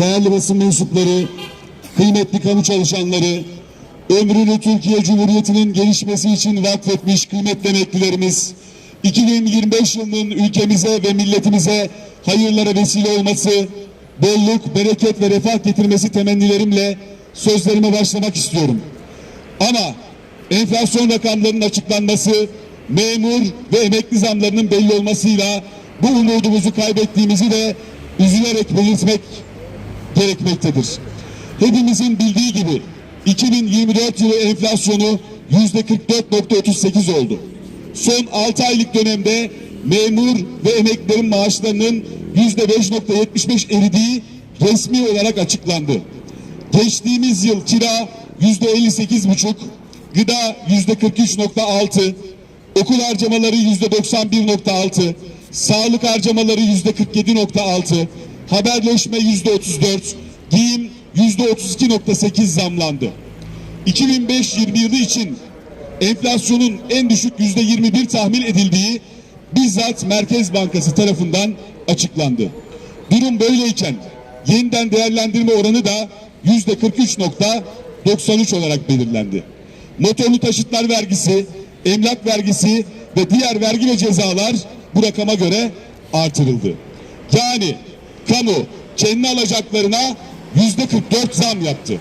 değerli basın mensupları, kıymetli kamu çalışanları, ömrünü Türkiye Cumhuriyeti'nin gelişmesi için vakfetmiş kıymetli emeklilerimiz, 2025 yılının ülkemize ve milletimize hayırlara vesile olması, bolluk, bereket ve refah getirmesi temennilerimle sözlerime başlamak istiyorum. Ama enflasyon rakamlarının açıklanması, memur ve emekli zamlarının belli olmasıyla bu umudumuzu kaybettiğimizi de üzülerek belirtmek gerekmektedir. Hepimizin bildiği gibi 2024 yılı enflasyonu yüzde 44.38 oldu. Son 6 aylık dönemde memur ve emeklilerin maaşlarının yüzde 5.75 eridiği resmi olarak açıklandı. Geçtiğimiz yıl kira yüzde 58,5, gıda yüzde 43.6, okul harcamaları yüzde 91.6, sağlık harcamaları yüzde 47.6, haberleşme yüzde 34, giyim yüzde 32.8 zamlandı. 2005-21 yılı için enflasyonun en düşük yüzde 21 tahmin edildiği bizzat Merkez Bankası tarafından açıklandı. Durum böyleyken yeniden değerlendirme oranı da yüzde 43.93 olarak belirlendi. Motorlu taşıtlar vergisi, emlak vergisi ve diğer vergi ve cezalar bu rakama göre artırıldı. Yani kamu kendi alacaklarına yüzde 44 zam yaptı.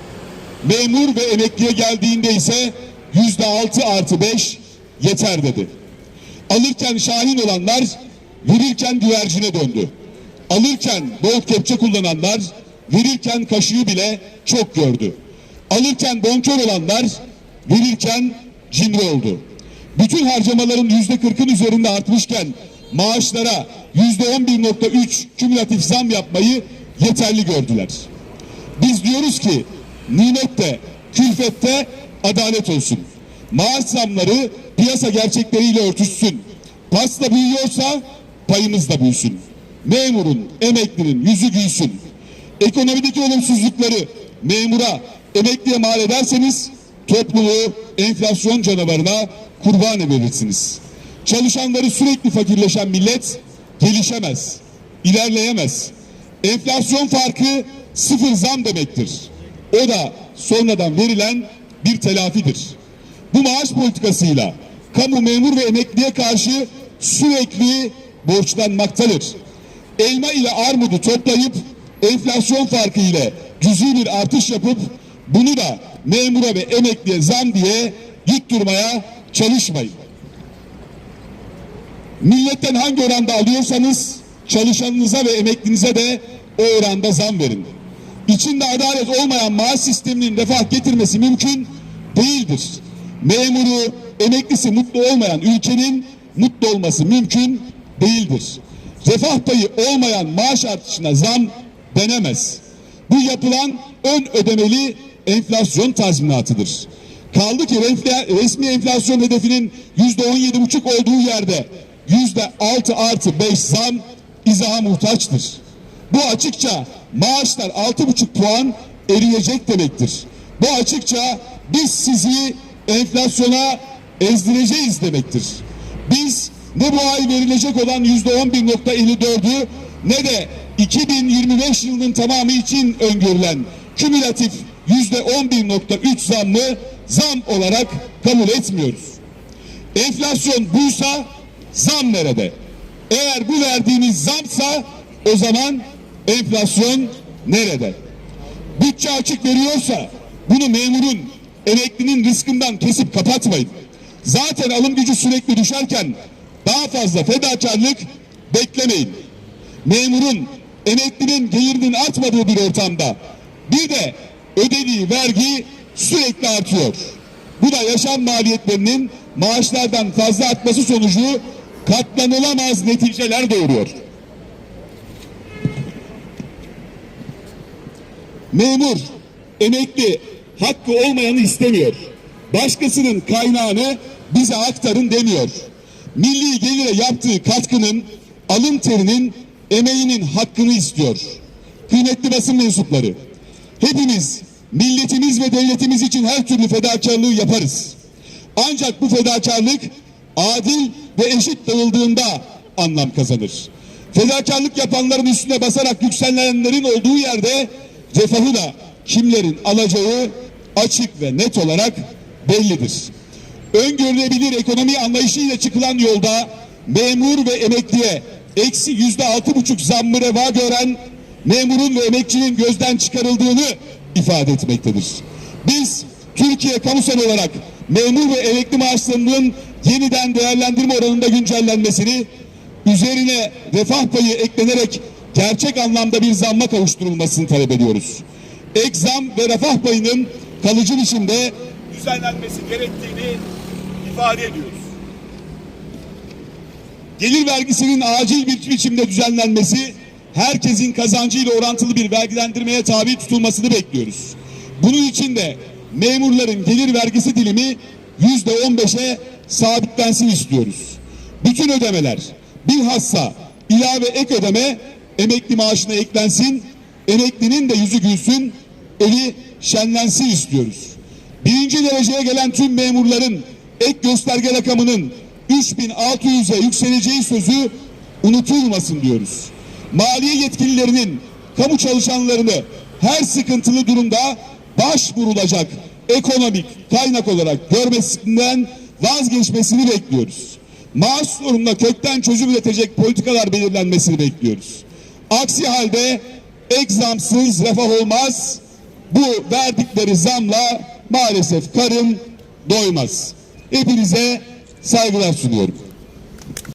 Memur ve emekliye geldiğinde ise yüzde 6 artı 5 yeter dedi. Alırken şahin olanlar verirken güvercine döndü. Alırken boğuk kepçe kullananlar verirken kaşığı bile çok gördü. Alırken bonkör olanlar verirken cimri oldu. Bütün harcamaların yüzde kırkın üzerinde artmışken maaşlara yüzde on bir nokta üç kümülatif zam yapmayı yeterli gördüler. Biz diyoruz ki nimette, külfette adalet olsun. Maaş zamları piyasa gerçekleriyle örtüşsün. Pasta büyüyorsa payımız da büyüsün. Memurun, emeklinin yüzü gülsün. Ekonomideki olumsuzlukları memura, emekliye mal ederseniz topluluğu enflasyon canavarına kurban verirsiniz. Çalışanları sürekli fakirleşen millet gelişemez, ilerleyemez. Enflasyon farkı sıfır zam demektir. O da sonradan verilen bir telafidir. Bu maaş politikasıyla kamu memur ve emekliye karşı sürekli borçlanmaktadır. Elma ile armudu toplayıp enflasyon farkı ile cüzi bir artış yapıp bunu da memura ve emekliye zam diye yutturmaya çalışmayın. Milletten hangi oranda alıyorsanız çalışanınıza ve emeklinize de o oranda zam verin. İçinde adalet olmayan maaş sisteminin refah getirmesi mümkün değildir. Memuru, emeklisi mutlu olmayan ülkenin mutlu olması mümkün değildir. Refah payı olmayan maaş artışına zam denemez. Bu yapılan ön ödemeli enflasyon tazminatıdır. Kaldı ki resmi enflasyon hedefinin yüzde on yedi buçuk olduğu yerde yüzde altı artı beş zam izaha muhtaçtır. Bu açıkça maaşlar altı buçuk puan eriyecek demektir. Bu açıkça biz sizi enflasyona ezdireceğiz demektir. Biz ne bu ay verilecek olan yüzde on bir nokta dördü ne de 2025 yılının tamamı için öngörülen kümülatif yüzde on bir nokta üç zammı zam olarak kabul etmiyoruz. Enflasyon buysa zam nerede? Eğer bu verdiğiniz zamsa o zaman enflasyon nerede? Bütçe açık veriyorsa bunu memurun, emeklinin rızkından kesip kapatmayın. Zaten alım gücü sürekli düşerken daha fazla fedakarlık beklemeyin. Memurun, emeklinin gelirinin artmadığı bir ortamda bir de ödediği vergi sürekli artıyor. Bu da yaşam maliyetlerinin maaşlardan fazla artması sonucu katlanılamaz neticeler doğuruyor. Memur, emekli hakkı olmayanı istemiyor. Başkasının kaynağını bize aktarın demiyor. Milli gelire yaptığı katkının, alın terinin, emeğinin hakkını istiyor. Kıymetli basın mensupları, hepimiz milletimiz ve devletimiz için her türlü fedakarlığı yaparız. Ancak bu fedakarlık adil ve eşit dağıldığında anlam kazanır. Fedakarlık yapanların üstüne basarak yükselenlerin olduğu yerde refahı da kimlerin alacağı açık ve net olarak bellidir. Öngörülebilir ekonomi anlayışıyla çıkılan yolda memur ve emekliye eksi yüzde altı buçuk zammı reva gören memurun ve emekçinin gözden çıkarıldığını ifade etmektedir. Biz Türkiye kamusal olarak memur ve emekli maaşlarının yeniden değerlendirme oranında güncellenmesini, üzerine refah payı eklenerek gerçek anlamda bir zamma kavuşturulmasını talep ediyoruz. Ek zam ve refah payının kalıcı biçimde düzenlenmesi gerektiğini ifade ediyoruz. Gelir vergisinin acil bir biçimde düzenlenmesi, herkesin kazancıyla orantılı bir vergilendirmeye tabi tutulmasını bekliyoruz. Bunun için de memurların gelir vergisi dilimi yüzde on beşe sabitlensin istiyoruz. Bütün ödemeler, bilhassa ilave ek ödeme emekli maaşına eklensin, emeklinin de yüzü gülsün, eli şenlensin istiyoruz. Birinci dereceye gelen tüm memurların ek gösterge rakamının 3600'e yükseleceği sözü unutulmasın diyoruz. Maliye yetkililerinin kamu çalışanlarını her sıkıntılı durumda başvurulacak ekonomik kaynak olarak görmesinden vazgeçmesini bekliyoruz. Maaş sorununa kökten çözüm üretecek politikalar belirlenmesini bekliyoruz. Aksi halde ek refah olmaz. Bu verdikleri zamla maalesef karın doymaz. Hepinize saygılar sunuyorum.